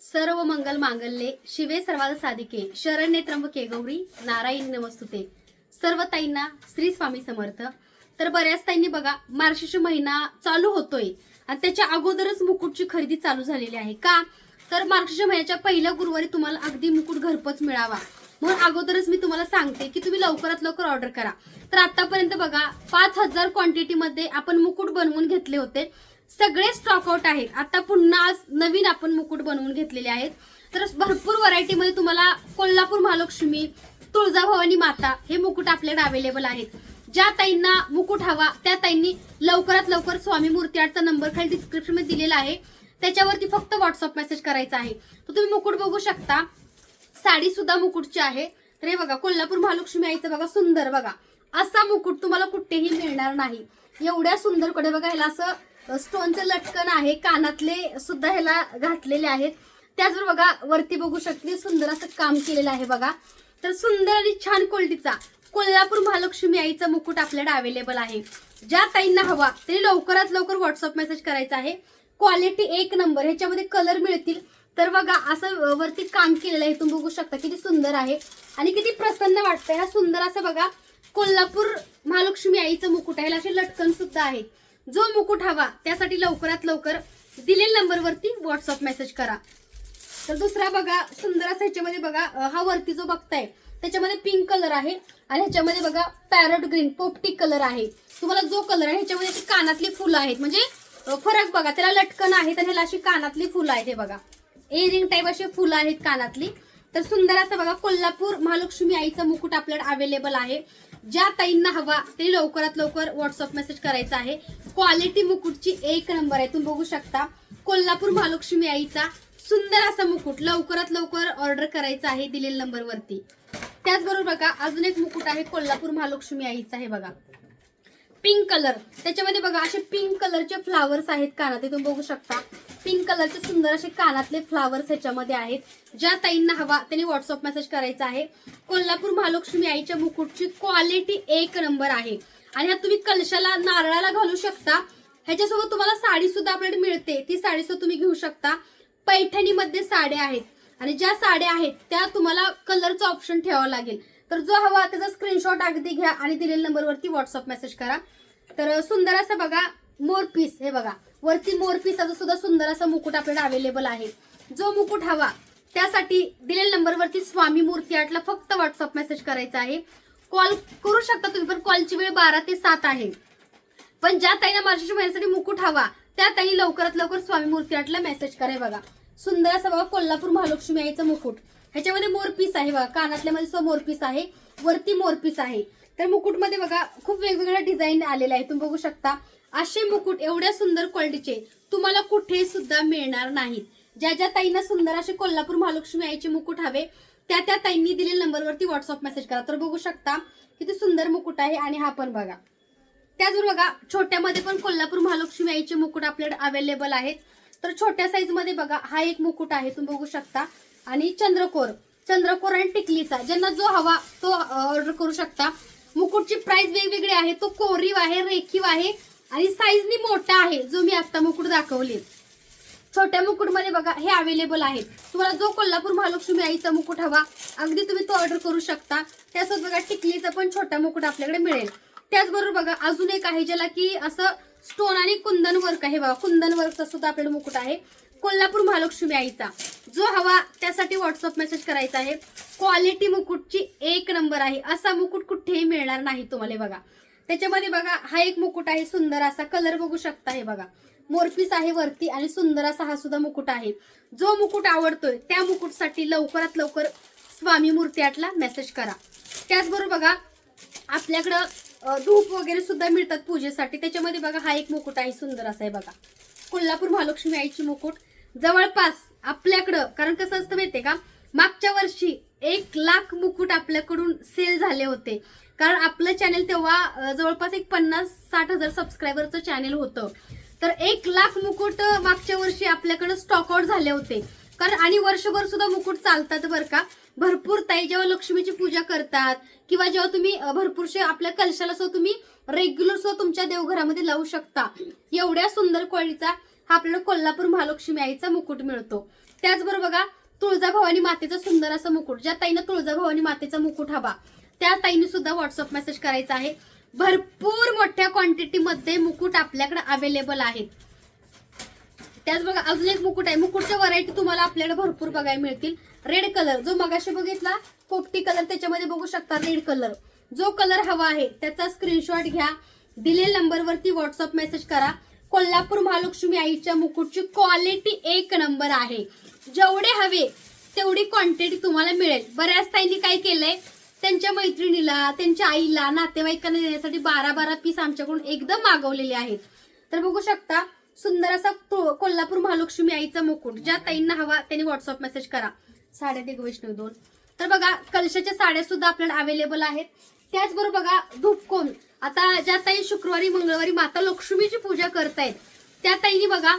सर्व मंगल मांगल्ये शिवे सर्वाल साधिके शरण्ये त्र्यंबके गौरी नारायण नमस्तुते. सर्व ताईंना श्री स्वामी समर्थ. तर बऱ्याच ताईंनी बघा मार्गशीर्ष महिना चालू होतोय आणि त्याच्या अगोदरच मुकुटची खरेदी चालू झालेली आहे. का? तर मार्गशीर्ष महिन्याच्या पहिल्या गुरुवारी तुम्हाला अगदी मुकुट घरपोच मिळावा. म्हणून अगोदरच मी तुम्हाला सांगते की तुम्ही लवकरात लवकर ऑर्डर करा. तर आतापर्यंत बघा पाच हजार क्वांटिटीमध्ये आपण मुकुट बनवून घेतले होते. सगळे स्टॉक आउट आहेत. आता पुन्हा आज नवीन आपण मुकुट बनवून घेतलेले आहेत. तर भरपूर व्हरायटीमध्ये तुम्हाला कोल्हापूर महालक्ष्मी तुळजाभवानी माता हे मुकुट आपल्याकडे अवेलेबल आहेत. ज्या ताईंना मुकुट हवा त्या ताईंनी लवकरात लवकर स्वामी मूर्ती आर्टचा नंबर खाली डिस्क्रिप्शनमध्ये दिलेला आहे. त्याच्यावरती फक्त व्हॉट्सअप मेसेज करायचा आहे. तर तुम्ही मुकुट बघू शकता. साडी सुद्धा मुकुटची आहे. तर हे बघा कोल्हापूर महालक्ष्मी आईचं बघा सुंदर बघा. असा मुकुट तुम्हाला कुठेही मिळणार नाही. एवढ्या सुंदरकडे बघा ह्याला असं स्टोनचं लटकन आहे कानातले सुद्धा ह्याला घातलेले आहेत. त्याचबरोबर बघा वरती बघू शकते सुंदर असं काम केलेलं आहे बघा. तर सुंदर आणि छान क्वालिटीचा कोल्हापूर महालक्ष्मी आईचा मुकुट आपल्याकडे अवेलेबल आहे. ज्या ताईंना हवा तरी लवकरात लवकर व्हॉट्सअप मेसेज करायचा आहे. क्वालिटी एक नंबर ह्याच्यामध्ये कलर मिळतील. तर बघा असं वरती काम केलेलं आहे तुम्ही बघू शकता किती सुंदर आहे. आणि किती प्रसन्न वाटतंय हा सुंदर असं बघा कोल्हापूर महालक्ष्मी आईचं मुकुट आहे असे लटकन सुद्धा आहेत. जो मुकुट हवा त्यासाठी लवकरात लवकर दिलेल्या नंबरवरती व्हॉट्सअप मेसेज करा. तर दुसरा बघा सुंदर असा ह्याच्यामध्ये बघा हा वरती जो बघताय त्याच्यामध्ये पिंक कलर आहे आणि ह्याच्यामध्ये बघा पॅरट ग्रीन पोपटी कलर आहे. तुम्हाला जो कलर आहे ह्याच्यामध्ये कानातली फुलं आहेत. म्हणजे फरक बघा त्याला लटकन आहेत आणि ह्याला अशी कानातली फुलं आहेत हे बघा. एरिंग टाईप अशी फुलं आहेत कानातली. तर सुंदर असं बघा कोल्हापूर महालक्ष्मी आईचं मुकुट आपल्याकडे अवेलेबल आहे. ज्या ताईंना हवा ते लवकरात लवकर व्हॉट्सअप मेसेज करायचा आहे. क्वालिटी मुकुटची एक नंबर आहे. तुम्ही बघू शकता. कोल्हापूर महालक्ष्मी आईचा सुंदर असा मुकुट लवकरात लवकर ऑर्डर करायचा आहे दिलेल्या नंबरवरती त्याचबरोबर बघा अजून एक मुकुट आहे कोल्हापूर महालक्ष्मी आईचा आहे बघा. पिंक कलर त्याच्यामध्ये बघा असे पिंक कलरचे फ्लावर्स आहेत कानात. तुम्ही बघू शकता. पिंक कलरचे सुंदर असे कानातले फ्लावर्स ह्याच्यामध्ये आहेत. ज्या ताईंना हवा त्यांनी व्हॉट्सअप मेसेज करायचा आहे. कोल्हापूर महालक्ष्मी आईच्या मुकुटची क्वालिटी एक नंबर आहे. आणि ह्या तुम्ही कलशाला नारळाला घालू शकता. ह्याच्यासोबत तुम्हाला साडी सुद्धा आपल्याकडे मिळते. ती साडी सुद्धा तुम्ही घेऊ शकता. पैठणीमध्ये साड्या आहेत. आणि ज्या साड्या आहेत त्या तुम्हाला कलरचं ऑप्शन ठेवावं लागेल. तर जो हवा त्याचा स्क्रीनशॉट अगदी घ्या आणि दिलेल्या नंबरवरती व्हॉट्सअप मेसेज करा. तर सुंदर असं बघा मोर पीस हे बघा. वरती मोरपीसाचा सुद्धा सुंदर असा मुकुट आपल्याला अवेलेबल आहे. जो मुकुट हवा त्यासाठी दिलेल्या नंबरवरती स्वामी मूर्ती आर्टला फक्त व्हॉट्सअप मेसेज करायचा आहे. कॉल करू शकता तुम्ही पण कॉलची वेळ बारा ते सात आहे. पण ज्या ताईला माझ्याशी महिन्यासाठी मुकुट हवा त्या ताई लवकरात लवकर स्वामी मूर्ती आर्टला मेसेज कराय बघा. सुंदर असा बघा कोल्हापूर महालक्ष्मी आईचा मुकुट. ह्याच्यामध्ये मोरपीस आहे बघा कानातल्यामध्ये सुद्धा मोरपीस आहे वरती मोरपीस आहे. तर मुकुटमध्ये बघा खूप वेगवेगळ्या डिझाईन आलेले आहे तुम्ही बघू शकता. असे मुकुट एवढ्या सुंदर क्वालिटीचे तुम्हाला कुठे सुद्धा मिळणार नाहीत. ज्या ज्या ताईंना सुंदर असे कोल्हापूर महालक्ष्मी आईचे मुकुट हवे त्या त्या ताईंनी दिलेल्या नंबरवरती व्हॉट्सअप मेसेज करा. तर बघू शकता किती सुंदर मुकुट आहे आणि हा पण बघा. त्याचबरोबर बघा छोट्यामध्ये पण कोल्हापूर महालक्ष्मी आईचे मुकुट आपल्याकडे अवेलेबल आहेत. तर छोट्या साईजमध्ये बघा हा एक मुकुट आहे तुम्ही बघू शकता. आणि चंद्रकोर. चंद्रकोर आणि टिकलीचा ज्यांना जो हवा तो ऑर्डर करू शकता. मुकुटची प्राइस वेगवेगळी आहे तो कोरीव आहे रेखीव आहे. आणि साईजनी मोठा आहे जो मी आता मुकुट दाखवले. छोट्या मुकुटमध्ये बघा हे अवेलेबल आहे तुम्हाला जो कोल्हापूर महालक्ष्मी आईचा मुकुट हवा अगदी तुम्ही तो ऑर्डर करू शकता. त्यासोबत बघा टिकलीचा पण छोटा मुकुट आपल्याकडे मिळेल. त्याचबरोबर बघा अजून एक आहे ज्याला की असं स्टोन आणि कुंदन वर्क आहे बघा. कुंदन वर्कचा सुद्धा आपल्याला मुकुट आहे. कोल्हापूर महालक्ष्मी आईचा. जो हवा त्यासाठी व्हॉट्सअप मेसेज करायचा आहे. क्वालिटी मुकुटची एक नंबर आहे. असा मुकुट कुठेही मिळणार नाही तुम्हाला बघा. त्याच्यामध्ये बघा हा एक मुकुट आहे सुंदर असा कलर बघू शकता हे बघा. मोरपीस आहे वरती आणि सुंदर असा हा सुद्धा मुकुट आहे. जो मुकुट आवडतोय त्या मुकुटसाठी लवकरात लवकर स्वामी मूर्ती आटला मेसेज करा. त्याचबरोबर बघा आपल्याकडं धूप वगैरे सुद्धा मिळतात पूजेसाठी. त्याच्यामध्ये बघा हा एक मुकुट आहे सुंदर असा आहे बघा. कोल्हापूर महालक्ष्मी आईची मुकुट. जवळपास आपल्याकडं कारण कसं असतं माहितीये का मागच्या वर्षी एक लाख मुकुट आपल्याकडून सेल झाले होते. कारण आपलं चॅनल तेव्हा जवळपास एक पन्नास साठ हजार सबस्क्रायबरचं चॅनल होतं. तर एक लाख मुकुट मागच्या वर्षी आपल्याकडे स्टॉकआउट झाले होते. कारण आणि वर्षभर सुद्धा मुकुट चालतात बरं का. भरपूर ताई जेव्हा लक्ष्मीची पूजा करतात किंवा जेव्हा तुम्ही भरपूरशे आपल्या कलशाला सुद्धा तुम्ही रेग्युलर सुद्धा तुमच्या देवघरामध्ये लावू शकता. एवढ्या सुंदर क्वालिटीचा हा आपल्याला कोल्हापूर महालक्ष्मी आईचा मुकुट मिळतो. त्याचबरोबर बघा तुळजाभवानी मातेचा सुंदर असा मुकुट ज्या ताईनं तुळजाभवानी मातेचा मुकुट हवा त्या ताईने सुद्धा व्हॉट्सअप मेसेज करायचा आहे. भरपूर मोठ्या क्वांटिटीमध्ये मुकुट आपल्याकडे अवेलेबल आहेत. त्याच बघा अजून एक मुकुट आहे. मुकुटच्या व्हरायटी तुम्हाला आपल्याकडे भरपूर बघायला मिळतील. रेड कलर जो मगाशी बघितला पोपटी कलर त्याच्यामध्ये बघू शकता रेड कलर जो कलर हवा आहे त्याचा स्क्रीनशॉट घ्या. दिलेल्या नंबरवरती व्हॉट्सअप मेसेज करा. कोल्हापूर महालक्ष्मी आईच्या मुकुटची क्वालिटी एक नंबर आहे. जेवढे हवे तेवढी क्वांटिटी तुम्हाला मिळेल. बऱ्याच ताईंनी काय केलंय त्यांच्या मैत्रिणीला त्यांच्या आईला नातेवाईकांना देण्यासाठी बारा बारा पीस आमच्याकडून एकदम मागवलेले आहेत. तर बघू शकता सुंदर असा तो- कोल्हापूर महालक्ष्मी आईचा मुकुट ज्या ताईंना हवा त्यांनी व्हॉट्सअप मेसेज करा. साड्या ते वैष्णव दोन. तर बघा कलशाच्या साड्या सुद्धा आपल्याला अवेलेबल आहेत. त्याचबरोबर बघा धूपकोन आता ज्या ताई शुक्रवारी मंगळवारी माता लक्ष्मीची पूजा करतायत त्या ताईंनी बघा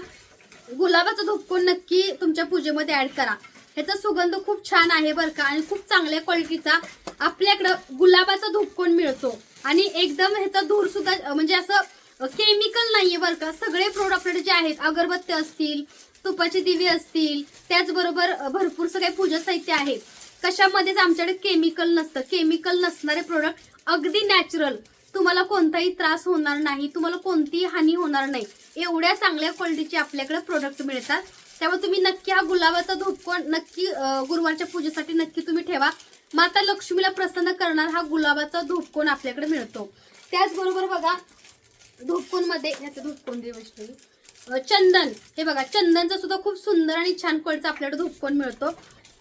गुलाबाचं धुपकून नक्की तुमच्या पूजेमध्ये ऍड करा. ह्याचा सुगंध खूप छान आहे बरं का आणि खूप चांगल्या क्वालिटीचा आपल्याकडं गुलाबाचा धुपकोण मिळतो. आणि एकदम ह्याचा धूर सुद्धा म्हणजे असं केमिकल नाहीये बरं का. सगळे प्रोडक्ट जे आहेत अगरबत्ती असतील तुपाचे दिवे असतील त्याचबरोबर भरपूर सगळे पूजा साहित्य आहे कशामध्येच आमच्याकडे केमिकल नसतं. केमिकल नसणारे प्रोडक्ट अगदी नॅचरल तुम्हाला कोणताही त्रास होणार नाही तुम्हाला कोणतीही हानी होणार नाही. एवढ्या चांगल्या क्वालिटीचे आपल्याकडे प्रोडक्ट मिळतात. त्यामुळे तुम्ही नक्की हा गुलाबाचा धूपकोण नक्की गुरुवारच्या पूजेसाठी नक्की तुम्ही ठेवा. माता लक्ष्मीला प्रसन्न करणार हा गुलाबाचा धूपकोण आपल्याकडे मिळतो. त्याचबरोबर बघा धूपकोनमध्ये याचं धूपकोन देवश्री चंदन. हे बघा चंदनचा सुद्धा खूप सुंदर आणि छान क्वालिटीचा आपल्याकडे धूपकोन मिळतो.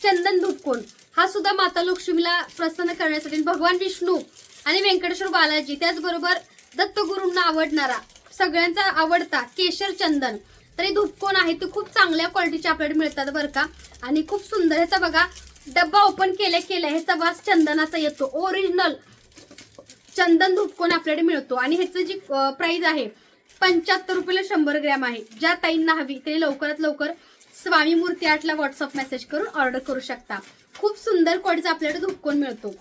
चंदन धूपकोन. हा सुद्धा माता लक्ष्मीला प्रसन्न करण्यासाठी भगवान विष्णू आणि व्यंकटेश्वर बालाजी त्याचबरोबर दत्तगुरूंना आवडणारा सगळ्यांचा आवडता केशर चंदन. तरी धुपकोन आहे? ते खूप चांगल्या क्वालिटीचे आपल्याकडे मिळतात बरं का. आणि खूप सुंदर ह्याचा बघा डब्बा ओपन केल्या केल्या ह्याचा वास चंदनाचा येतो. ओरिजिनल चंदन धुपकोन आपल्याकडे मिळतो? आणि ह्याचं जी प्राईज आहे पंच्याहत्तर रुपयाला शंभर ग्रॅम आहे. ज्या ताईंना हवी ते लवकरात लवकर स्वामी मूर्ती आठला व्हॉट्सअप मेसेज करून ऑर्डर करू शकता. खूप सुंदर क्वालिटीचा आपल्याकडे धुपकोन मिळतो?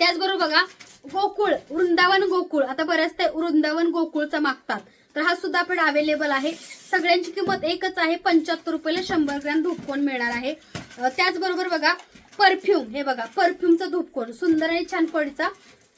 त्याचबरोबर बघा गोकुळ वृंदावन गोकुळ. आता बऱ्याच ते वृंदावन गोकुळचा मागतात. तर हा सुद्धा आपण अवेलेबल आहे. सगळ्यांची किंमत एकच आहे पंच्याहत्तर रुपयाला शंभर ग्रॅम धूपकोन मिळणार आहे. त्याचबरोबर बघा परफ्यूम. हे बघा परफ्यूमचा धूपकोन सुंदर आणि छान पडीचा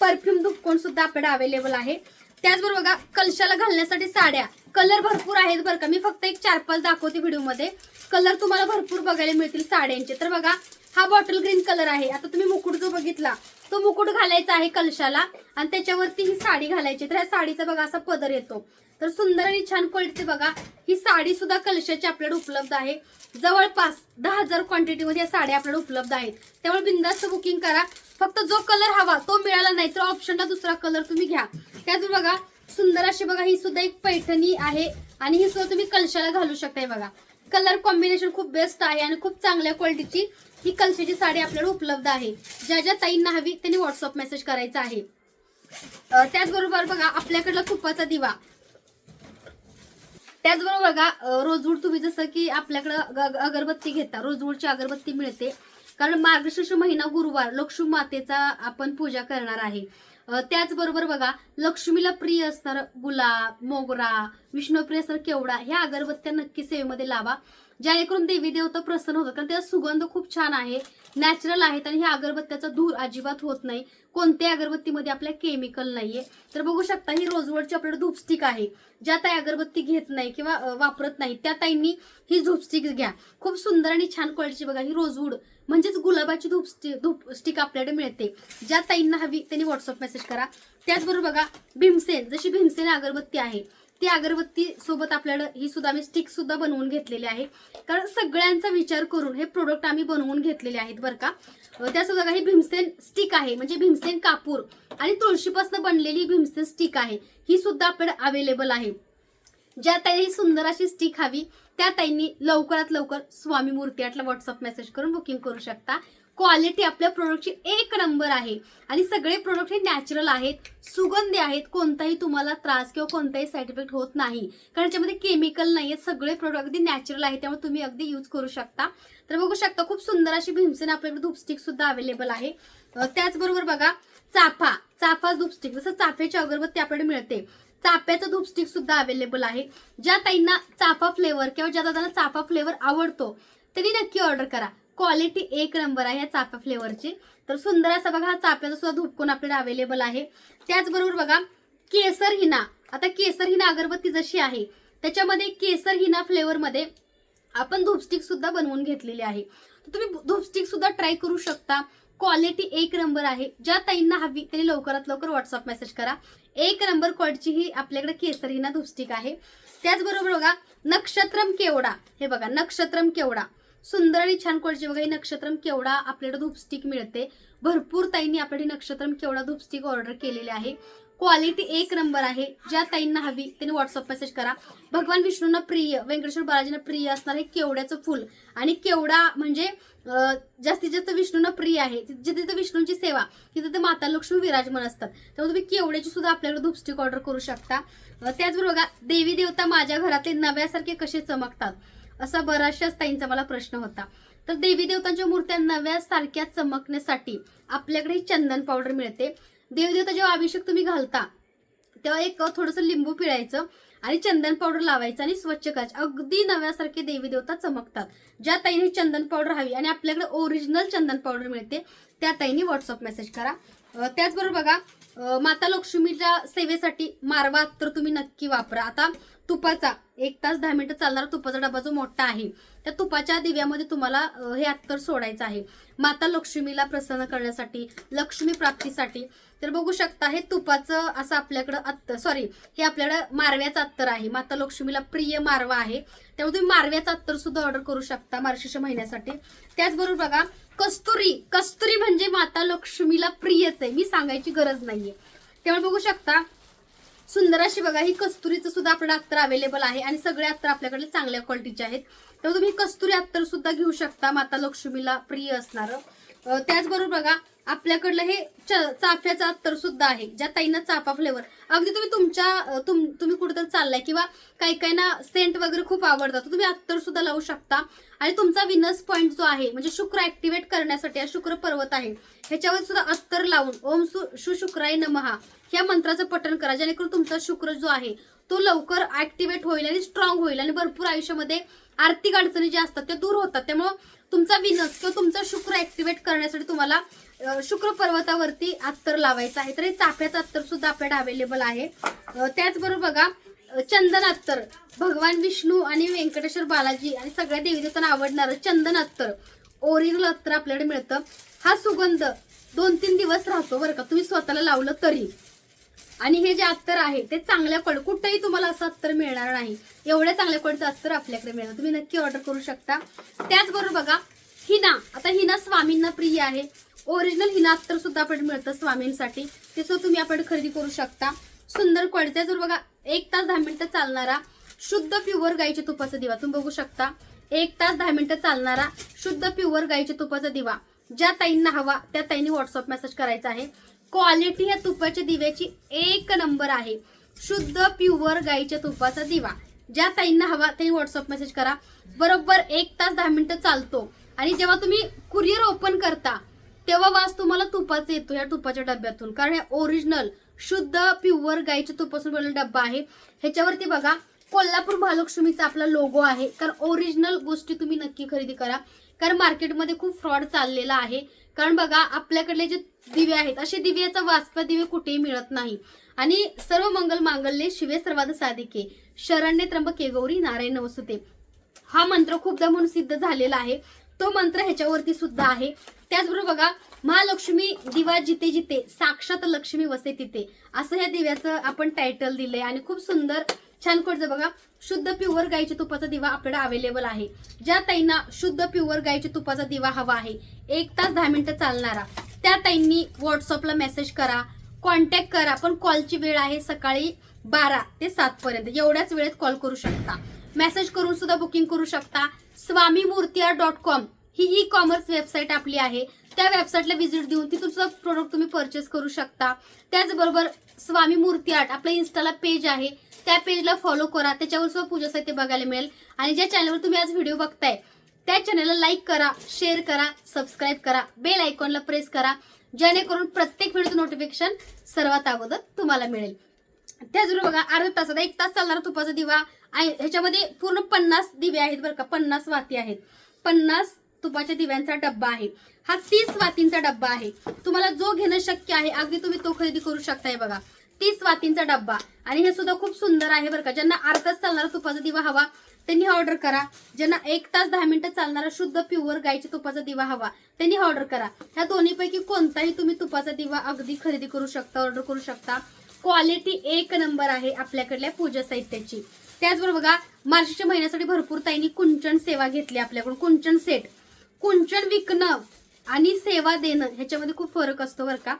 परफ्यूम धूपकोन सुद्धा आपल्याकडे अवेलेबल आहे. त्याचबरोबर बघा कलशाला घालण्यासाठी साड्या. कलर भरपूर आहेत बरं का. मी फक्त एक चार पाच दाखवते व्हिडिओमध्ये. कलर तुम्हाला भरपूर बघायला मिळतील साड्यांचे. तर बघा हा बॉटल ग्रीन कलर आहे. आता तुम्ही मुकुट जो बघितला. तो मुकुट घालायचा आहे कलशाला आणि त्याच्यावरती ही साडी घालायची. तर ह्या साडीचा बघा असा पदर येतो. तर सुंदर आणि छान क्वालिटीचे बघा. ही साडी सुद्धा कलशाची आपल्याकडे उपलब्ध आहे. जवळपास दहा हजार क्वांटिटीमध्ये या साड्या आपल्याला उपलब्ध आहेत. त्यामुळे बिंदास्त बुकिंग करा. फक्त जो कलर हवा तो मिळाला नाही तर ऑप्शनला दुसरा कलर तुम्ही घ्या. त्यात बघा सुंदर अशी बघा ही सुद्धा एक पैठणी आहे आणि ही सुद्धा तुम्ही कलशाला घालू शकताय बघा. कलर कॉम्बिनेशन खूप बेस्ट आहे आणि खूप चांगल्या क्वालिटीची ही कलशाची साडी आपल्याला उपलब्ध आहे. ज्या ज्या ताईंना हवी त्यांनी व्हॉट्सअप मेसेज करायचा आहे. त्याचबरोबर बघा आपल्याकडला तुपाचा दिवा. त्याचबरोबर बघा रोजवूड तुम्ही जसं की आपल्याकडं ग- अगरबत्ती घेता रोजवूडची अगरबत्ती मिळते. कारण मार्गशीर्ष महिना गुरुवार लक्ष्मी मातेचा आपण पूजा करणार आहे. त्याचबरोबर बघा लक्ष्मीला प्रिय असणार गुलाब मोगरा विष्णुप्रिय असणार केवडा ह्या अगरबत्त्या नक्की सेवेमध्ये लावा. जेणेकरून देवी देवता प्रसन्न होतात. कारण त्याचा सुगंध खूप छान आहे. नॅचरल आहेत आणि ह्या अगरबत्त्याचा धूर अजिबात होत नाही. कोणत्याही अगरबत्तीमध्ये आपल्या केमिकल नाहीये. तर बघू शकता ही रोजवडची आपल्याकडे धूपस्टिक आहे. ज्या ताई अगरबत्ती घेत नाही किंवा वापरत नाही त्या ताईंनी ही धूपस्टिक घ्या. खूप सुंदर आणि छान क्वालिटीची बघा ही रोजवूड म्हणजेच गुलाबाची धूपस्टिक धूपस्टिक आपल्याकडे मिळते. ज्या ताईंना हवी त्यांनी व्हॉट्सअप मेसेज करा. त्याचबरोबर बघा भीमसेन जशी भीमसेन अगरबत्ती आहे ती अगरबत्ती सोबत आपल्याला ही सुद्धा आम्ही स्टिक सुद्धा बनवून घेतलेली आहे. कारण सगळ्यांचा विचार करून हे प्रोडक्ट आम्ही बनवून घेतलेले आहेत बरं का. त्यासुद्धा काही भीमसेन स्टिक आहे म्हणजे भीमसेन कापूर आणि तुळशीपासून बनलेली भीमसेन स्टिक आहे. ही सुद्धा आपल्याला अवेलेबल आहे. ज्या ताई सुंदर अशी स्टिक हवी त्या ताईंनी लवकरात लवकर स्वामी मूर्ती आटला व्हॉट्सअप मेसेज करून बुकिंग करू शकता. क्वालिटी आपल्या प्रोडक्टची एक नंबर आहे. आणि सगळे प्रोडक्ट हे नॅचरल आहेत सुगंधी आहेत कोणताही तुम्हाला त्रास किंवा कोणताही साईड इफेक्ट होत नाही. कारण याच्यामध्ये केमिकल नाही आहेत सगळे प्रोडक्ट अगदी नॅचरल आहेत त्यामुळे तुम्ही अगदी यूज करू शकता. तर बघू शकता खूप सुंदर अशी भीमसेन आपल्याकडे धूपस्टिक सुद्धा अवेलेबल आहे. त्याचबरोबर बघा चाफा. चाफा धूपस्टिक जसं चाफ्याची अगरबत्ती आपल्याकडे मिळते. चाप्याचं धूपस्टिक सुद्धा अवेलेबल आहे. ज्या ताईंना चाफा फ्लेवर किंवा ज्या दादांना चाफा फ्लेवर आवडतो त्यांनी नक्की ऑर्डर करा. क्वालिटी एक नंबर आहे या चाफ्या फ्लेवरची तर सुंदर असा बघा हा चाफ्याचा सुद्धा धूपकोन आपल्याला अवेलेबल आहे. त्याचबरोबर बघा केसर हिना. आता केसर हिना अगरबत्ती जशी आहे त्याच्यामध्ये केसर हिना फ्लेवरमध्ये आपण धूपस्टिक सुद्धा बनवून घेतलेली आहे. तर तुम्ही धूपस्टिक सुद्धा ट्राय करू शकता. क्वालिटी एक नंबर आहे. ज्या ताईंना हवी त्यांनी लवकरात लवकर व्हॉट्सअप मेसेज करा. एक नंबर क्वालिटीची ही आपल्याकडे केसरीना हिना आहे. त्याचबरोबर बघा नक्षत्रम केवडा. हे बघा नक्षत्रम केवडा. सुंदर आणि छान क्वालिटी बघा ही नक्षत्रम केवडा आपल्याकडे धूपस्टिक मिळते. भरपूर ताईंनी आपल्याकडे नक्षत्रम केवडा धुपस्टिक ऑर्डर केलेले आहे. क्वालिटी एक नंबर आहे. ज्या ताईंना हवी त्यांनी व्हॉट्सअप मेसेज करा. भगवान विष्णूंना प्रिय व्यंकटेश्वर बालाजींना प्रिय असणार हे केवड्याचं फुल. आणि केवडा म्हणजे जास्तीत जास्त विष्णूंना प्रिय आहे. जिथे तिथे विष्णूंची सेवा तिथे ते माता लक्ष्मी विराजमान असतात. त्यामुळे तुम्ही केवड्याची सुद्धा आपल्याकडे धुपस्टिक ऑर्डर करू शकता. त्याचबरोबर देवी देवता माझ्या घरातले नव्यासारखे कसे चमकतात? असा बऱ्याचशाच ताईंचा मला प्रश्न होता. तर देवी देवतांच्या मूर्त्या नव्यासारख्या चमकण्यासाठी आपल्याकडे चंदन पावडर मिळते. देवी देवता जेव्हा अभिषेक तुम्ही घालता तेव्हा एक थोडंसं लिंबू पिळायचं. आणि चंदन पावडर लावायचं आणि स्वच्छ करायचं. अगदी नव्यासारखे देवी देवता चमकतात. ज्या ताईने चंदन पावडर हवी आणि आपल्याकडे ओरिजिनल चंदन पावडर मिळते त्या ताईने व्हॉट्सअप मेसेज करा. त्याचबरोबर बघा माता लक्ष्मीच्या सेवेसाठी मारवा तर तुम्ही नक्की वापरा. आता तुपाचा. एक तास दहा मिनिटं चालणारा तुपाचा डबा जो मोठा आहे त्या तुपाच्या दिव्यामध्ये तुम्हाला हे अत्तर सोडायचं आहे. माता लक्ष्मीला प्रसन्न करण्यासाठी लक्ष्मी प्राप्तीसाठी. तर बघू शकता हे तुपाचं असं आपल्याकडं अत्तर सॉरी हे आपल्याकडं मारव्याचं अत्तर आहे. माता लक्ष्मीला प्रिय मारवा आहे. त्यामुळे तुम्ही मारव्याचं अत्तर सुद्धा ऑर्डर करू शकता मार्शीच्या महिन्यासाठी. त्याचबरोबर बघा कस्तुरी कस्तुरी म्हणजे माता लक्ष्मीला प्रियच आहे. मी सांगायची गरज नाहीये. त्यामुळे बघू शकता सुंदर अशी बघा ही कस्तुरीचं सुद्धा आपल्याला अत्तर अवेलेबल आहे आणि सगळे अत्तर आपल्याकडे चांगल्या क्वालिटीचे आहेत. तर तुम्ही कस्तुरी अत्तर सुद्धा घेऊ शकता. माता लक्ष्मीला प्रिय असणारं. त्याचबरोबर बघा आपल्याकडलं हे च- चाफ्याचं अत्तर सुद्धा आहे ज्या ताईंना चाफा फ्लेवर अगदी तुम्ही तुमच्या तुम तुम्ही कुठेतरी चाललाय किंवा काही काहींना सेंट वगैरे खूप आवडतात तुम्ही अत्तर सुद्धा लावू शकता. आणि तुमचा विनस पॉईंट जो आहे म्हणजे शुक्र ऍक्टिव्हेट करण्यासाठी हा शुक्र पर्वत आहे ह्याच्यावर सुद्धा अत्तर लावून ओम सु शुक्राय नमहा या मंत्राचं पठण करा जेणेकरून तुमचा शुक्र जो आहे तो लवकर ऍक्टिव्हेट होईल आणि स्ट्रॉंग होईल आणि भरपूर आयुष्यामध्ये आर्थिक अडचणी ज्या असतात त्या दूर होतात. त्यामुळं तुमचा विनस किंवा तुमचा शुक्र ऍक्टिव्हेट करण्यासाठी तुम्हाला शुक्र पर्वतावरती अत्तर लावायचं आहे. तर हे चाफ्याचं अत्तर सुद्धा आपल्याकडे अवेलेबल आहे. त्याचबरोबर बघा चंदन अत्तर. भगवान विष्णू आणि व्यंकटेश्वर बालाजी आणि सगळ्या देवी देवतांना आवडणारं चंदन अत्तर. ओरिजिनल अत्तर आपल्याकडे मिळतं. हा सुगंध दोन तीन दिवस राहतो बरं का. तुम्ही स्वतःला लावलं तरी. आणि हे जे अत्तर आहे ते चांगल्या क्वालिटी कुठेही तुम्हाला असं अत्तर मिळणार नाही. एवढ्या चांगल्या क्वालिटीचं अत्तर आपल्याकडे मिळणार. तुम्ही नक्की ऑर्डर करू शकता. त्याचबरोबर बघा हिना. आता हिना स्वामींना प्रिय आहे. ओरिजिनल हिना अत्तर सुद्धा आपण मिळतं स्वामींसाठी. ते सुद्धा तुम्ही आपण खरेदी करू शकता. सुंदर क्वालिटी त्याचबरोबर बघा एक तास दहा मिनिटं चालणारा शुद्ध प्युअर गाईच्या तुपाचा दिवा तुम्ही बघू शकता. एक तास दहा मिनिटं चालणारा शुद्ध प्युअर गाईच्या तुपाचा दिवा. ज्या ताईंना हवा त्या ताईंनी व्हॉट्सअप मेसेज करायचा आहे. क्वालिटी ह्या तुपाच्या दिव्याची एक नंबर आहे. शुद्ध प्युअर गाईच्या तुपाचा दिवा. ज्या ताईंना हवा त्यांनी व्हॉट्सअप मेसेज करा. बरोबर एक तास दहा मिनिटं चालतो. आणि जेव्हा तुम्ही कुरिअर ओपन करता तेव्हा वास तुम्हाला तुपाचा येतो या तुपाच्या डब्यातून. कारण हे ओरिजिनल शुद्ध प्युअर गाईच्या तुपासून बनलेला डब्बा आहे. ह्याच्यावरती बघा कोल्हापूर महालक्ष्मीचा आपला लोगो आहे. कारण ओरिजिनल गोष्टी तुम्ही नक्की खरेदी करा. कारण मार्केटमध्ये खूप फ्रॉड चाललेला आहे. कारण बघा आपल्याकडले जे दिवे आहेत असे दिव्याचा वाचपा दिवे कुठेही मिळत नाही. आणि सर्व मंगल मांगल्ये शिवे सर्वाद साधिके. शरण्य त्र्यंबके गौरी नारायण नवसुते हा मंत्र खूपदा म्हणून सिद्ध झालेला आहे. तो मंत्र ह्याच्यावरती सुद्धा आहे. त्याचबरोबर बघा महालक्ष्मी दिवा जिते जिते साक्षात लक्ष्मी वसे तिथे. असं ह्या दिव्याचं आपण टायटल दिलंय आणि खूप सुंदर छान कडचं बघा. शुद्ध प्युअर गाईच्या तुपाचा दिवा आपल्याला अवेलेबल आहे. ज्या ताईंना शुद्ध प्युअर गाईच्या तुपाचा दिवा हवा आहे एक तास दहा मिनिटं चालणारा त्या ताईंनी व्हॉट्सअपला मेसेज करा कॉन्टॅक्ट करा. पण कॉलची वेळ आहे सकाळी बारा ते सातपर्यंत एवढ्याच वेळेत कॉल करू शकता. मेसेज करून सुद्धा बुकिंग करू शकता. स्वामी मूर्तीआर डॉट कॉम ही ई कॉमर्स वेबसाईट आपली आहे. त्या वेबसाईटला व्हिजिट देऊन तिथून सुद्धा प्रोडक्ट तुम्ही परचेस करू शकता. त्याचबरोबर स्वामी मूर्ती आर्ट आपल्या इन्स्टाला पेज आहे. त्या पेजला फॉलो करा. त्याच्यावर सुद्धा पूजा साहित्य बघायला मिळेल. आणि ज्या चॅनलवर तुम्ही आज व्हिडिओ बघताय त्या चॅनलला लाईक करा शेअर करा सबस्क्राईब करा बेल आयकॉनला प्रेस करा जेणेकरून प्रत्येक व्हिडिओचं नोटिफिकेशन सर्वात अगोदर तुम्हाला मिळेल. त्याचबरोबर बघा अर्धा तासात एक तास चालणारा तुपाचा दिवा आहे. ह्याच्यामध्ये पूर्ण पन्नास दिवे आहेत बरं का. पन्नास वाती आहेत. पन्नास तुपाच्या दिव्यांचा डब्बा आहे. हा तीस वातींचा डब्बा आहे. तुम्हाला जो घेणं शक्य आहे अगदी तुम्ही तो खरेदी करू शकताय बघा. तीस वातींचा डब्बा. आणि हे सुद्धा खूप सुंदर आहे बरं का. ज्यांना तास चालणारा तुपाचा दिवा हवा त्यांनी ऑर्डर करा. ज्यांना एक तास दहा मिनिटं चालणारा शुद्ध प्युअर गायच्या तुपाचा दिवा हवा त्यांनी ऑर्डर करा. ह्या दोन्हीपैकी कोणताही तुम्ही तुपाचा दिवा अगदी खरेदी करू शकता ऑर्डर करू शकता. क्वालिटी एक नंबर आहे आपल्याकडल्या पूजा साहित्याची. त्याचबरोबर बघा मार्चच्या महिन्यासाठी भरपूर ताईंनी कुंचन सेवा घेतली आपल्याकडून. कुंचन सेट कुंचन विकणं आणि सेवा देणं ह्याच्यामध्ये खूप फरक असतो बरं का.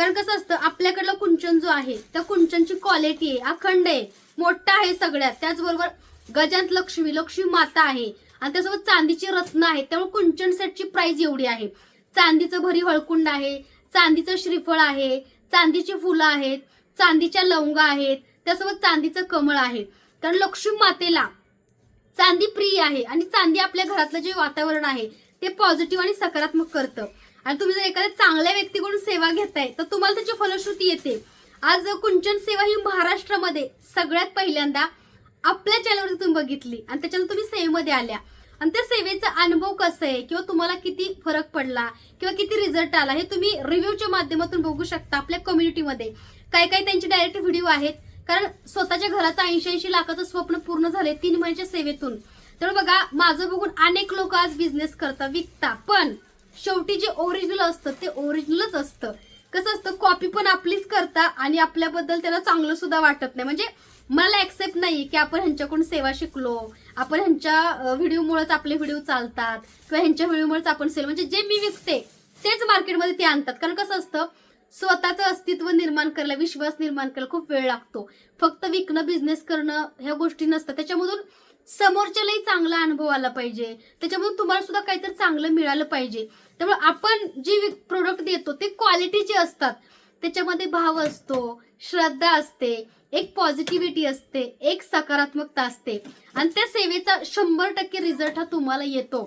कारण कसं असतं आपल्याकडलं कुंचन जो आहे त्या कुंचनची क्वालिटी आहे अखंड आहे मोठा आहे सगळ्यात. त्याचबरोबर गजांत लक्ष्मी लक्ष्मी माता आहे. आणि त्यासोबत चांदीची रत्न आहे त्यामुळे कुंचन सेटची प्राइस एवढी आहे. चांदीचं भरी हळकुंड आहे चांदीचं श्रीफळ आहे चांदीची फुलं आहेत चांदीच्या लवंगा आहेत त्यासोबत चांदीचं कमळ आहे. कारण लक्ष्मी मातेला चांदी प्रिय आहे आणि चांदी आपल्या घरातलं जे वातावरण आहे ते पॉझिटिव्ह आणि सकारात्मक करतं. आणि तुम्ही जर एखाद्या चांगल्या व्यक्तीकडून सेवा घेताय तर तुम्हाला त्याची फलश्रुती येते. आज कुंचन सेवा ही महाराष्ट्रामध्ये सगळ्यात पहिल्यांदा आपल्या चॅनलवरती तुम्ही बघितली. आणि त्याच्यानंतर तुम्ही सेवेमध्ये आल्या. आणि त्या सेवेचा अनुभव कसा आहे? किंवा तुम्हाला किती फरक पडला? किंवा किती रिझल्ट आला? हे तुम्ही रिव्ह्यूच्या माध्यमातून बघू शकता आपल्या कम्युनिटीमध्ये काय काय त्यांचे डायरेक्ट व्हिडिओ आहेत. कारण स्वतःच्या घराचं ऐंशी ऐंशी लाखाचं स्वप्न पूर्ण झाले तीन महिन्याच्या सेवेतून. तर बघा माझं बघून अनेक लोक आज बिझनेस करतात विकता पण शेवटी जे ओरिजिनल असतं ते ओरिजिनलच असतं. कसं असतं कॉपी पण आपलीच करता आणि आपल्याबद्दल त्याला चांगलं सुद्धा वाटत नाही. म्हणजे मला ऍक्सेप्ट नाही की आपण ह्यांच्याकडून सेवा शिकलो. आपण ह्यांच्या व्हिडिओमुळेच आपले व्हिडिओ चालतात किंवा ह्यांच्या व्हिडिओमुळेच आपण सेल म्हणजे जे मी विकते तेच मार्केटमध्ये ते आणतात. कारण कसं असतं स्वतःचं अस्तित्व निर्माण करायला विश्वास निर्माण करायला खूप वेळ लागतो. फक्त विकणं बिझनेस करणं ह्या गोष्टी नसतात. त्याच्यामधून समोरच्यालाही चांगला अनुभव आला पाहिजे. त्याच्यामधून तुम्हाला सुद्धा काहीतरी चांगलं मिळालं पाहिजे. त्यामुळे आपण जी प्रोडक्ट देतो ते क्वालिटीचे असतात. त्याच्यामध्ये भाव असतो श्रद्धा असते एक पॉझिटिव्हिटी असते एक सकारात्मकता असते. आणि त्या सेवेचा शंभर टक्के रिझल्ट हा तुम्हाला येतो.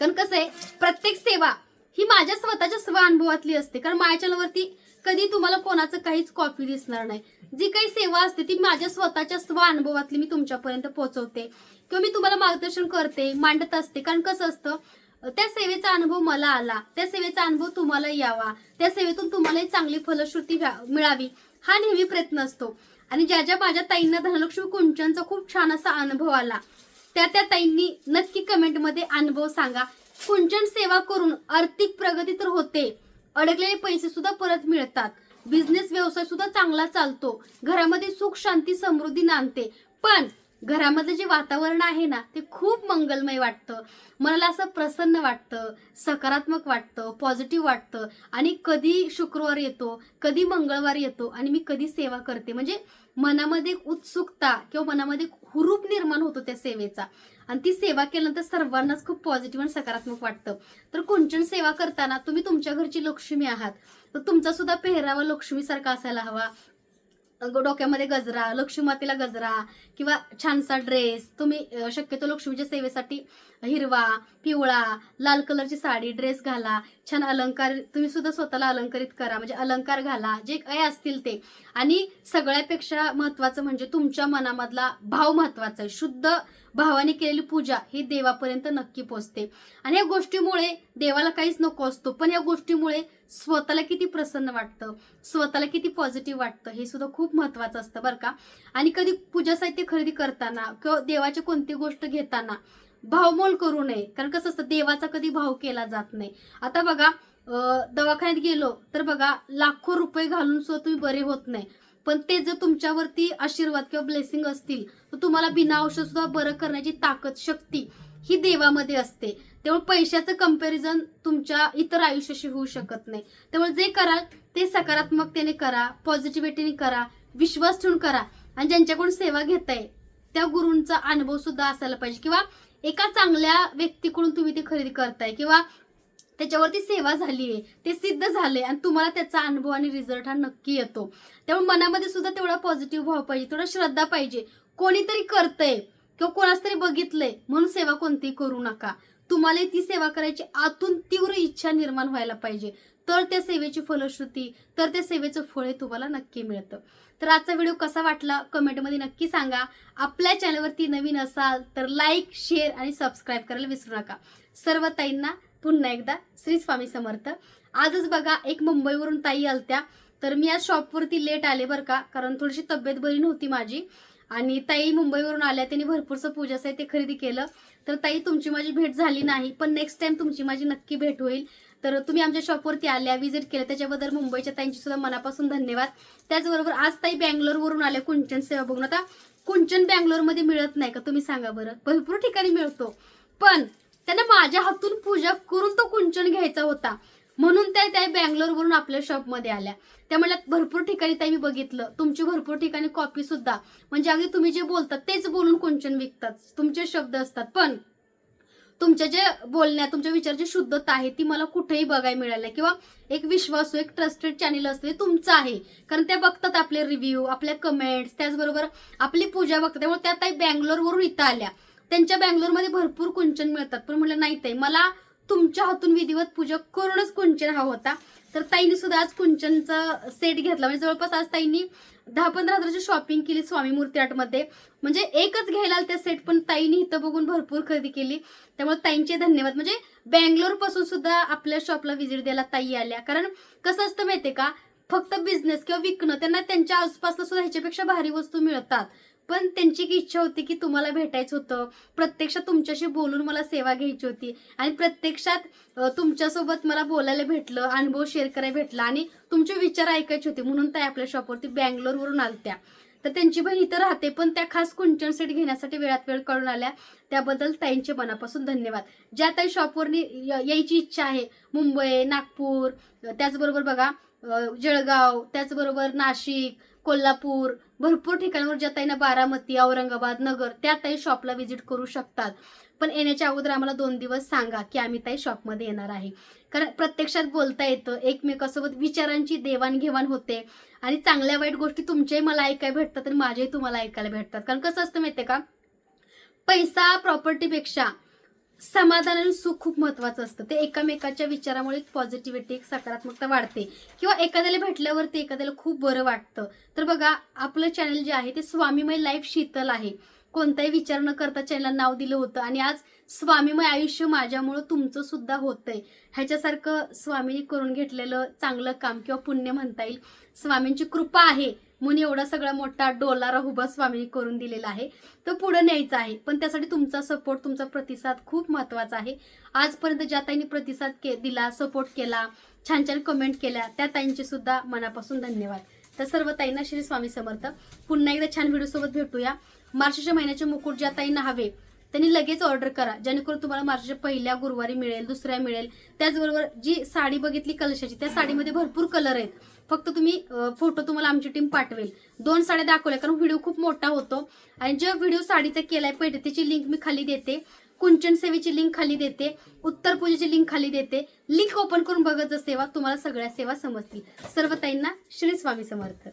कारण कसं आहे प्रत्येक सेवा ही माझ्या स्वतःच्या स्व अनुभवातली असते. कारण माझ्या चॅनलवरती कधी तुम्हाला कोणाचं काहीच कॉपी दिसणार नाही. जी काही सेवा असते ती माझ्या स्वतःच्या स्व अनुभवातली मी तुमच्यापर्यंत पोहोचवते. किंवा मी तुम्हाला मार्गदर्शन करते मांडत असते. कारण कसं असतं त्या सेवेचा अनुभव मला आला. त्या सेवेचा अनुभव तुम्हाला यावा. त्या सेवेतून तुम्हालाही चांगली फलश्रुती मिळावी. हा नेहमी प्रयत्न असतो. आणि ज्या ज्या माझ्या ताईंना धनलक्ष्मी कुंचनचा खूप छान असा अनुभव आला त्या त्या ताईंनी नक्की कमेंटमध्ये अनुभव सांगा. कुंचन सेवा करून आर्थिक प्रगती तर होते. अडकलेले पैसे सुद्धा परत मिळतात. बिझनेस व्यवसाय सुद्धा चांगला चालतो. घरामध्ये सुख शांती समृद्धी नांदते. पण घरामधलं जे वातावरण आहे ना ते खूप मंगलमय वाटतं. मनाला असं प्रसन्न वाटतं सकारात्मक वाटतं पॉझिटिव्ह वाटतं. आणि कधी शुक्रवार येतो कधी मंगळवार येतो आणि मी कधी सेवा करते. म्हणजे मनामध्ये एक उत्सुकता किंवा मनामध्ये हुरूप निर्माण होतो त्या सेवेचा. आणि ती सेवा केल्यानंतर सर्वांनाच खूप पॉझिटिव्ह आणि सकारात्मक वाटतं. तर कुंचन सेवा करताना तुम्ही तुमच्या घरची लक्ष्मी आहात. तर तुमचा सुद्धा पेहरावा लक्ष्मीसारखा असायला हवा. डोक्यामध्ये गजरा लक्ष्मीमातेला गजरा किंवा छानसा ड्रेस तुम्ही शक्यतो लक्ष्मीच्या सेवेसाठी हिरवा पिवळा लाल कलरची साडी ड्रेस घाला. छान अलंकार तुम्ही सुद्धा स्वतःला अलंकारित करा. म्हणजे अलंकार घाला जे काही असतील ते. आणि सगळ्यापेक्षा महत्वाचं म्हणजे तुमच्या मनामधला भाव महत्त्वाचा आहे. शुद्ध भावाने केलेली पूजा ही देवापर्यंत नक्की पोचते. आणि या गोष्टीमुळे देवाला काहीच नको असतो पण या गोष्टीमुळे स्वतःला किती प्रसन्न वाटतं स्वतःला किती पॉझिटिव्ह वाटतं हे सुद्धा खूप महत्वाचं असतं बरं का. आणि कधी पूजा साहित्य खरेदी करताना किंवा देवाची कोणती गोष्ट घेताना भावमोल करू नये. कारण कसं असतं देवाचा कधी भाव केला जात नाही. आता बघा दवाखान्यात गेलो तर बघा लाखो रुपये घालून सुद्धा तुम्ही बरे होत नाही. पण ते जर तुमच्यावरती आशीर्वाद किंवा ब्लेसिंग असतील तर तुम्हाला बिना औषध सुद्धा बरं करण्याची ताकद शक्ती ही देवामध्ये असते. त्यामुळे पैशाचं कंपॅरिझन तुमच्या इतर आयुष्याशी होऊ शकत नाही. त्यामुळे जे कराल ते सकारात्मकतेने करा पॉझिटिव्हिटीने करा विश्वास ठेवून करा. आणि ज्यांच्याकडून सेवा घेताय त्या गुरूंचा अनुभव सुद्धा असायला पाहिजे. किंवा एका चांगल्या व्यक्तीकडून तुम्ही ती खरेदी करताय किंवा त्याच्यावरती सेवा झाली आहे ते सिद्ध झाले आणि तुम्हाला त्याचा अनुभव आणि रिझल्ट हा नक्की येतो. त्यामुळे मनामध्ये सुद्धा तेवढा पॉझिटिव्ह भाव पाहिजे तेवढा श्रद्धा पाहिजे. कोणीतरी करतंय किंवा कोणाच तरी बघितलंय म्हणून सेवा कोणतीही करू नका. तुम्हाला ती सेवा करायची आतून तीव्र इच्छा निर्माण व्हायला पाहिजे. तर त्या सेवेची फलश्रुती तर त्या सेवेचं फळ हे तुम्हाला नक्की मिळतं. तर आजचा व्हिडिओ कसा वाटला? कमेंटमध्ये नक्की सांगा. आपल्या चॅनलवरती नवीन असाल तर लाईक शेअर आणि सबस्क्राईब करायला विसरू नका. सर्व ताईंना पुन्हा एकदा श्री स्वामी समर्थ. आजच बघा एक मुंबईवरून ताई आलत्या. तर मी आज शॉपवरती लेट आले बरं का कारण थोडीशी तब्येत बरी नव्हती माझी. आणि ताई मुंबईवरून आल्या त्यांनी भरपूरचं पूजा ते खरेदी केलं. तर ताई तुमची माझी भेट झाली नाही पण नेक्स्ट टाइम तुमची माझी नक्की भेट होईल. तर तुम्ही आमच्या शॉपवरती आल्या व्हिजिट केलं. त्याच्याबद्दल मुंबईच्या ताईंची सुद्धा मनापासून धन्यवाद. त्याचबरोबर आज ताई बँगलोरवरून आल्या कुंचन सेवा. बघून आता कुंचन बँगलोरमध्ये मिळत नाही का? तुम्ही सांगा बरं. भरपूर ठिकाणी मिळतो. पण त्यांना माझ्या हातून पूजा करून तो कुंचन घ्यायचा होता. म्हणून त्या त्या बँगलोरवरून आपल्या शॉपमध्ये आल्या. त्या म्हणल्या भरपूर ठिकाणी त्या मी बघितलं. तुमची भरपूर ठिकाणी कॉपी सुद्धा. म्हणजे अगदी तुम्ही जे बोलतात तेच बोलून कुंचन विकतात. तुमचे शब्द असतात. पण तुमच्या जे बोलण्या तुमच्या विचाराची शुद्धता आहे ती मला कुठेही बघायला मिळाली किंवा एक विश्वासू एक ट्रस्टेड चॅनल असते हे तुमचं आहे. कारण त्या बघतात आपले रिव्ह्यू आपल्या कमेंट्स त्याचबरोबर आपली पूजा बघतात. त्यामुळे त्या ताई बँगलोरवरून इथं आल्या. त्यांच्या बँगलोरमध्ये भरपूर कुंचन मिळतात. पण म्हणलं नाही ताई मला तुमच्या हातून विधिवत पूजा करूनच कुंचन हा होता. तर ताईने सुद्धा आज कुंचनचा सेट घेतला. म्हणजे जवळपास आज ताईंनी दहा पंधरा हजाराची शॉपिंग केली स्वामी मूर्ती आर्टमध्ये म्हणजे एकच घ्यायला त्या सेट पण ताईने इथं बघून भरपूर खरेदी केली. त्यामुळे ताईंचे धन्यवाद. म्हणजे बँगलोरपासून सुद्धा आपल्या शॉपला व्हिजिट द्यायला ताई आल्या. कारण कसं असतं माहितीये का? फक्त बिझनेस किंवा विकणं त्यांना त्यांच्या आसपासला सुद्धा ह्याच्यापेक्षा भारी वस्तू मिळतात. पण त्यांची एक इच्छा होती की तुम्हाला भेटायचं होतं. प्रत्यक्षात तुमच्याशी बोलून मला सेवा घ्यायची होती. आणि प्रत्यक्षात तुमच्यासोबत मला बोलायला भेटलं अनुभव शेअर करायला भेटला आणि तुमचे विचार ऐकायचे होते. म्हणून ताई आपल्या शॉपवरती बँगलोरवरून आलत्या. तर त्यांची बहीण इथं राहते पण त्या खास कुंचन सेट घेण्यासाठी वेळात वेळ कळून आल्या. त्याबद्दल ताईंचे मनापासून धन्यवाद. ज्या ताई शॉपवर यायची इच्छा आहे मुंबई नागपूर त्याचबरोबर बघा जळगाव त्याचबरोबर नाशिक कोल्हापूर भरपूर ठिकाणावर ज्या ताईंना बारामती औरंगाबाद नगर त्या ताई शॉपला व्हिजिट करू शकतात. पण येण्याच्या अगोदर आम्हाला दोन दिवस सांगा की आम्ही ताई शॉपमध्ये येणार आहे. कारण प्रत्यक्षात बोलता येतं एकमेकासोबत विचारांची देवाणघेवाण होते. आणि चांगल्या वाईट गोष्टी तुमच्याही मला ऐकायला भेटतात आणि माझ्याही तुम्हाला ऐकायला भेटतात. कारण कसं असतं माहितीये का? पैसा प्रॉपर्टीपेक्षा समाधान आणि सुख खूप महत्वाचं असतं. ते एकामेकाच्या विचारामुळे एक पॉझिटिव्हिटी एक सकारात्मकता वाढते. किंवा एखाद्याला भेटल्यावरती एखाद्याला खूप बरं वाटतं. तर बघा आपलं चॅनल जे आहे ते स्वामीमय लाईफ शीतल आहे. कोणताही विचार न करता चॅनलला नाव दिलं होतं आणि आज स्वामीमय आयुष्य माझ्यामुळं तुमचं सुद्धा होतंय. ह्याच्यासारखं स्वामींनी करून घेतलेलं चांगलं काम किंवा पुण्य म्हणता येईल. स्वामींची कृपा आहे. म्हणून एवढा सगळा मोठा डोलारा हुबा स्वामींनी करून दिलेला आहे. तो पुढे न्यायचा आहे. पण त्यासाठी तुमचा सपोर्ट तुमचा प्रतिसाद खूप महत्त्वाचा आहे. आजपर्यंत ज्या ताईंनी प्रतिसाद के दिला सपोर्ट केला छान छान कमेंट केल्या त्या ताईंचे सुद्धा मनापासून धन्यवाद. तर सर्व ताईंना श्री स्वामी समर्थ. पुन्हा एकदा छान व्हिडिओसोबत भेटूया. मार्चच्या महिन्याचे मुकुट ज्या ताईंना हवे त्यांनी लगेच ऑर्डर करा. जेणेकरून तुम्हाला मार्चच्या पहिल्या गुरुवारी मिळेल दुसऱ्या मिळेल. त्याचबरोबर जी साडी बघितली कलशाची त्या साडीमध्ये भरपूर कलर आहेत. फक्त तुम्ही फोटो तुम्हाला आमची टीम पाठवेल. दोन साड्या दाखवल्या कारण व्हिडिओ खूप मोठा होतो. आणि जो व्हिडिओ साडीचा केलाय पैठे त्याची लिंक मी खाली देते. कुंचन सेवेची लिंक खाली देते. उत्तर पूजेची लिंक खाली देते. लिंक ओपन करून बघत जा सेवा तुम्हाला सगळ्या सेवा समजतील. सर्व ताईंना श्री स्वामी समर्थ.